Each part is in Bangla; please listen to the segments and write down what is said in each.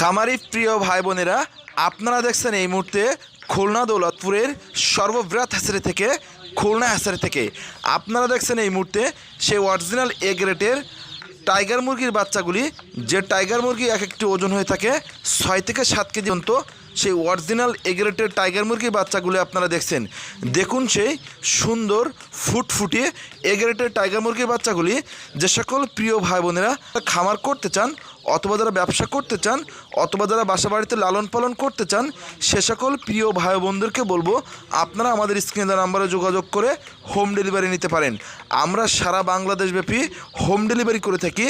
খামারি প্রিয় ভাই বোনেরা আপনারা দেখছেন এই মুহূর্তে খুলনা দৌলতপুরের সর্ববৃহৎ হাসারি থেকে, খুলনা হাসারি থেকে। আপনারা দেখছেন এই মুহূর্তে সেই অরিজিনাল এ টাইগার মুরগির বাচ্চাগুলি, যে টাইগার মুরগি এক একটি ওজন হয়ে থাকে ছয় থেকে সাত কেজি পর্যন্ত, সেই অরিজিনাল এগ্রেটের টাইগার মুরগির বাচ্চাগুলি আপনারা দেখছেন। দেখুন সেই সুন্দর ফুটফুটে এগ্রেটের টাইগার মুরগির বাচ্চাগুলি, যে সকল প্রিয় ভাই বোনেরা খামার করতে চান অথবা যারা ব্যবসা করতে চান, অথবা যারা বাসা বাড়িতে লালন পালন করতে চান, সে সকল প্রিয় ভাই বোনদেরকে বলব, আপনারা আমাদের স্ক্রিনে দেওয়া নাম্বারে যোগাযোগ করে হোম ডেলিভারি নিতে পারেন। আমরা সারা বাংলাদেশব্যাপী হোম ডেলিভারি করে থাকি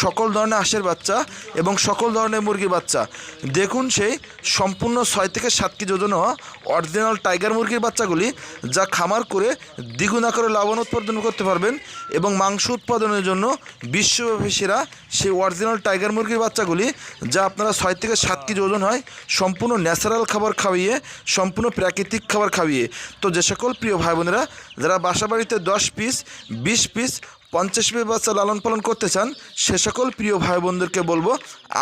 সকল ধরনের হাঁসের বাচ্চা এবং সকল ধরনের মুরগির বাচ্চা। দেখুন সেই সম্পূর্ণ ছয় থেকে সাত কেজি ওজন হওয়া অরিজিনাল টাইগার মুরগির বাচ্চাগুলি, যা খামার করে দ্বিগুণ আকারে লাভবান উৎপাদন করতে পারবেন এবং মাংস উৎপাদনের জন্য বিশ্বব্যাপী সেরা সেই অরিজিনাল টাইগার মুরগির বাচ্চাগুলি, যা আপনারা ছয় থেকে সাত কেজি ওজন হয়, সম্পূর্ণ ন্যাচারাল খাবার খাওয়িয়ে সম্পূর্ণ প্রাকৃতিক খাবার খাওয়িয়ে তো যে সকল প্রিয় ভাই বোনেরা যারা বাসা বাড়িতে দশ পিস, বিশ পিস, পঞ্চাশ পিস বাচ্চা লালন পালন করতে চান, সে সকল প্রিয় ভাই বোনদেরকে বলব,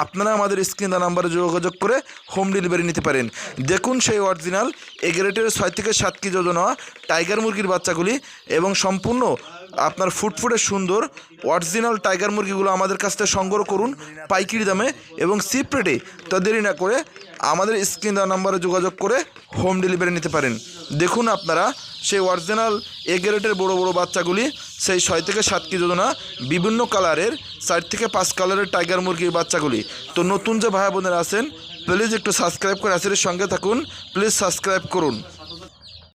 আপনারা আমাদের স্ক্রিন নাম্বারে যোগাযোগ করে হোম ডেলিভারি নিতে পারেন। দেখুন সেই অরিজিনাল, এগ্রেটের ছয় থেকে সাত কেজি ওজন হওয়া টাইগার মুরগির বাচ্চাগুলি এবং সম্পূর্ণ আপনার ফুটফুটে সুন্দর অরিজিনাল টাইগার মুরগিগুলো আমাদের কাছ থেকে সংগ্রহ করুন পাইকারি দামে এবং সিপ রেটে তা দেরি না করে আমাদের স্ক্রিন দেওয়া নাম্বারে যোগাযোগ করে হোম ডেলিভারি নিতে পারেন। দেখুন আপনারা সেই অরিজিনাল এগ্রেটের বড় বড় বাচ্চাগুলি, সেই ছয় থেকে সাত কেজি ওজনা বিভিন্ন কালারের চার থেকে পাঁচ কালারের টাইগার মুরগির বাচ্চাগুলি। তো নতুন যে ভাই বোনেরা আছেন প্লিজ একটু সাবস্ক্রাইব করে আসের সঙ্গে থাকুন প্লিজ সাবস্ক্রাইব করুন।